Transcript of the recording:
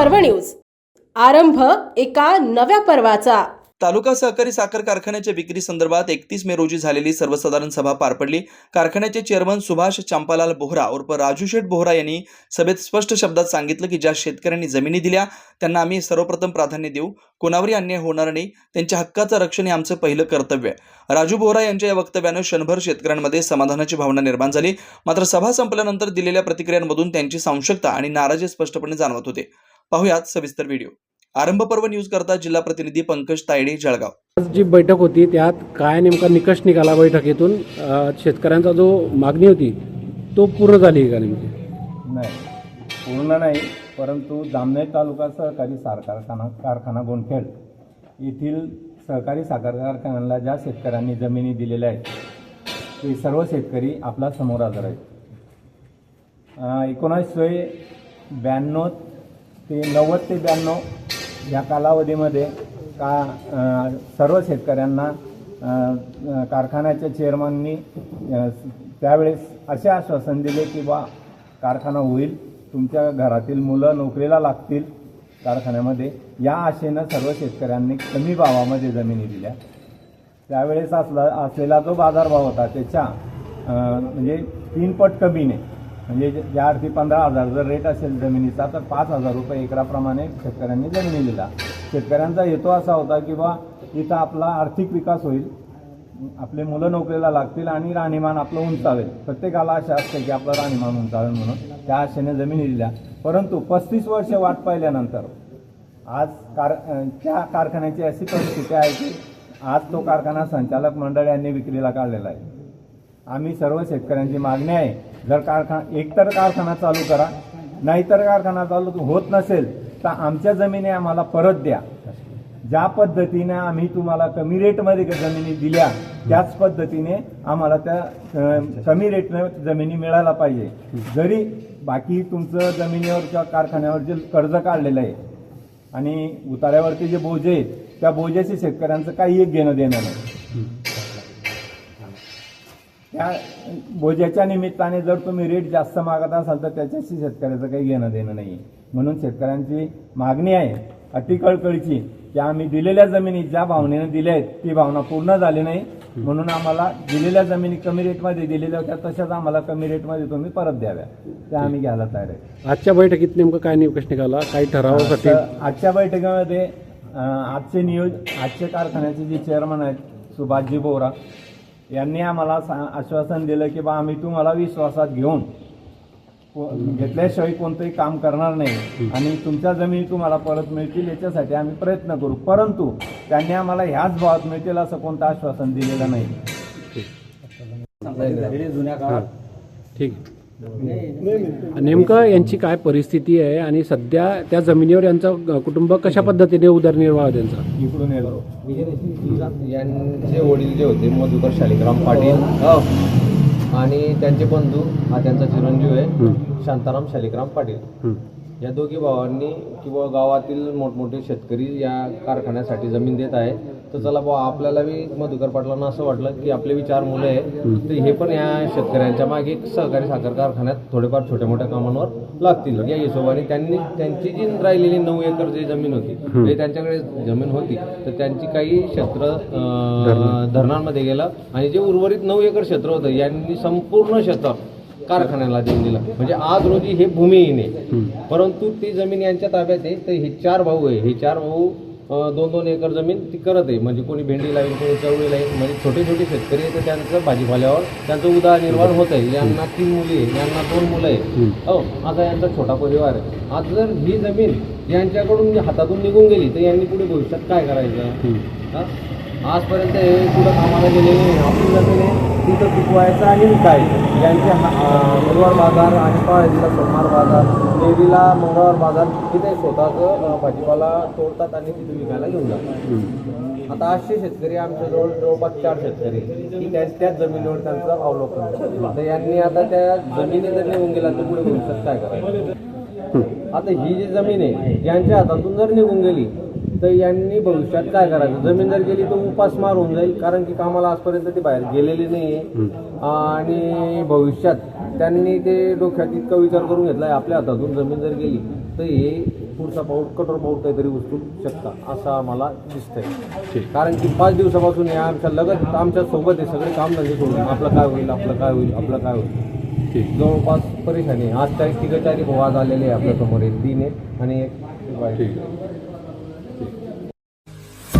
पर्व न्यूज. आरंभ एका नव्या पर्वाचा. तालुका सहकारी साखर कारखान्याच्या विक्री संदर्भात एकतीस मे रोजी झालेली सर्वसाधारण सभा पार पडली. कारखान्याचे चेअरमन सुभाष चांपालाल बोहरा उर्फ राजू शेठ बोहरा यांनी सभेत स्पष्ट शब्दात सांगितलं की ज्या शेतकऱ्यांनी जमिनी दिल्या त्यांना आम्ही सर्वप्रथम प्राधान्य देऊ. कोणावरही अन्याय होणार नाही. त्यांच्या हक्काचं रक्षण हे आमचं पहिलं कर्तव्य. आहे राजू बोहरा यांच्या या वक्तव्यानं क्षणभर शेतकऱ्यांमध्ये समाधानाची भावना निर्माण झाली. मात्र सभा संपल्यानंतर दिलेल्या प्रतिक्रियांमधून त्यांची संशक्ता आणि नाराजी स्पष्टपणे जाणवत होते. पाहुयात सविस्तर व्हिडिओ आरंभ पर्व न्यूज करता जिल्हा प्रतिनिधी पंकज तायडे जळगाव. आज जी बैठक होती त्यात काय नेमका निकष निघाला बैठकीतून? अ, शेतकऱ्यांचा जो मागणी होती तो पूर्ण झाली का नेमकी? नाही. पूर्ण नाही परंतु जामनेर तालुका सहकारी साखर कारखाना कारखाना गोंडखेड येथील सहकारी साखर कारखान्याला ज्या शेतकऱ्यांनी जमिनी दिलेल्या आहेत ते सर्व शेतकरी आपला समोर हजर आहेत. एकोणीसशे ब्याण्णव ते नव्वद ते ब्याण्णव या कालावधीमध्ये का सर्व शेतकऱ्यांना कारखान्याच्या चेअरमननी त्यावेळेस असे आश्वासन दिले की बा कारखाना होईल तुमच्या घरातील मुलं नोकरीला लागतील कारखान्यामध्ये. या आशेनं सर्व शेतकऱ्यांनी कमी भावामध्ये जमिनी दिल्या. त्यावेळेस असला असलेला जो बाजारभाव होता त्याच्या म्हणजे म्हणजे तीनपट कमीने म्हणजे ज्या अर्थी पंधरा हजार जर रेट असेल जमिनीचा तर पाच हजार रुपये एकराप्रमाणे शेतकऱ्यांनी जमिनी दिला. शेतकऱ्यांचा हेतू असा होता की बा इथं आपला आर्थिक विकास होईल आपले मुलं नोकरीला लागतील आणि राहणीमान आपलं उंचावेल. प्रत्येकाला आशा असते की आपलं राहणीमान उंचावेल म्हणून. त्या आशेने जमिनी दिल्या. परंतु पस्तीस वर्ष वाट पाहिल्यानंतर आज कार त्या कारखान्याची अशी परिस्थिती आहे की आज तो कारखाना संचालक मंडळ यांनी विक्रीला काढलेला आहे. आम्ही सर्व शेतकऱ्यांची मागणी आहे जर कारखाना एकतर कारखाना चालू करा नाहीतर कारखाना चालू होत नसेल तर आमच्या जमिनी आम्हाला परत द्या. ज्या पद्धतीने आम्ही तुम्हाला कमी रेटमध्ये जमिनी दिल्या त्याच पद्धतीने आम्हाला त्या कमी रेटने जमिनी मिळायला पाहिजे. जरी बाकी तुमचं जमिनीवर किंवा कारखान्यावर जे कर्ज काढलेलं आहे आणि उतार्यावरती जे बोजे आहेत त्या बोजेशी शेतकऱ्यांचं काही एक घेणं देणं नाही. त्या बोजाच्या निमित्ताने जर तुम्ही रेट जास्त मागत असाल तर त्याच्याशी शेतकऱ्याचं काही घेणं देणं नाही म्हणून शेतकऱ्यांची मागणी आहे अति कळकळीची की आम्ही दिलेल्या जमिनी ज्या भावनेने दिल्या आहेत ती भावना पूर्ण झाली नाही. म्हणून आम्हाला दिलेल्या जमिनी कमी रेटमध्ये दिलेल्या होत्या तशाच आम्हाला कमी रेटमध्ये तुम्ही परत द्याव्या. त्या आम्ही घ्यायला तयार आहे. आजच्या बैठकीत नेमकं काय निकष निघाला? काही ठरावासाठी आजच्या बैठकीमध्ये आजचे नियोज आजचे कारखान्याचे जे चेअरमन आहेत सुभाषजी बोरा यांनी आम्हाला सा- आश्वासन दिलं की बा आम्ही तुम्हाला विश्वासात घेऊन घेतल्याशिवाय कोणतंही काम करणार नाही. आणि तुमच्या जमिनी तुम्हाला परत मिळतील याच्यासाठी आम्ही प्रयत्न करू. परंतु त्यांनी आम्हाला ह्याच भावात मिळतील असं कोणतं आश्वासन दिलेलं नाही. हां. ठीक. नेमकं यांची काय परिस्थिती आहे आणि सध्या त्या जमिनीवर यांचं कुटुंब कशा पद्धतीने उदरनिर्वाह त्यांचा? इकडून येतो यांचे वडील जे होते मधुकर शालिग्राम पाटील आणि त्यांचे बंधू हा त्यांचा चिरंजीव आहे शांताराम शालिग्राम पाटील. हं. या दोघी भावांनी किंवा गावातील मोठमोठे शेतकरी या कारखान्यासाठी जमीन देत आहे तर चला बुवा आपल्याला बी मधुकर पाटलांना असं वाटलं की आपले बी चार मुलं आहे तर हे पण या शेतकऱ्यांच्या मागे सहकारी साखर कारखान्यात थोडेफार छोट्या मोठ्या कामांवर लागतील. या हिशोबाने त्यांनी त्यांची जी राहिलेली नऊ एकर जी जमीन होती ते त्यांच्याकडे जमीन होती. तर त्यांची काही क्षेत्र धरणांमध्ये गेलं आणि जे उर्वरित नऊ एकर क्षेत्र होतं यांनी संपूर्ण क्षेत्र कारखान्याला देऊन दिलं. म्हणजे आज रोजी हे भूमिहीन आहे. परंतु ती जमीन यांच्या ताब्यात आहे तर हे चार भाऊ आहे. हे चार भाऊ दोन दोन एकर जमीन ती करत आहे. म्हणजे कोणी भेंडी लावेल कोणी चवळी लावेल म्हणजे छोटे छोटे शेतकरी आहे तर त्यांचं भाजीपाल्यावर. त्यांचं उदरनिर्वाह होत आहे. यांना तीन मुली आहे यांना दोन मुलं आहे हो असा यांचा छोटा परिवार आहे. आज जर ही जमीन यांच्याकडून हातातून निघून गेली तर यांनी पुढे भविष्यात काय करायचं? हा? आजपर्यंत हे कुठं कामाला. आपली जमीन आहे तिथं पिकवायचं आणि विकायचं यांचे हा- अं, गुरुवार बाजार आणि पाळजीला सोमवार बाजार देवीला मंगळवार बाजार तिथे स्वतःचं भाजीपाला तोडतात आणि तिथे विकायला घेऊन जातात. आता आठशे शेतकरी आमच्या जवळ जवळपास चार शेतकरी की त्याच त्याच जमिनीवर त्यांचं अवलोकन करतात. तर यांनी आता त्या जमिनी जर निघून गेला तर पुढे भविष्यात काय करायचं? आता ही जी जमीन आहे यांच्या हातातून जर निघून गेली तर यांनी भविष्यात काय करायचं? जमीन जर गेली तर उपासमार होऊन जाईल कारण की कामाला आजपर्यंत ती बाहेर गेलेली नाही आणि भविष्यात त्यांनी ते डोक्यात इतका विचार करून घेतलाय आपल्या हातातून जमीन जर गेली तर हे पुढचा पाऊल कठोर पाऊल काहीतरी उचलू शकता असं आम्हाला दिसतंय. कारण की पाच दिवसापासून या आमच्या लगत आमच्यासोबत आहे सगळे काम धंदे सोडून. आपलं काय होईल आपलं काय होईल आपलं काय होईल. जवळपास परेशानी. आज तारीख तिघ तारीख वाद आलेले आहे आपल्यासमोर एक तीन आहे आणि एक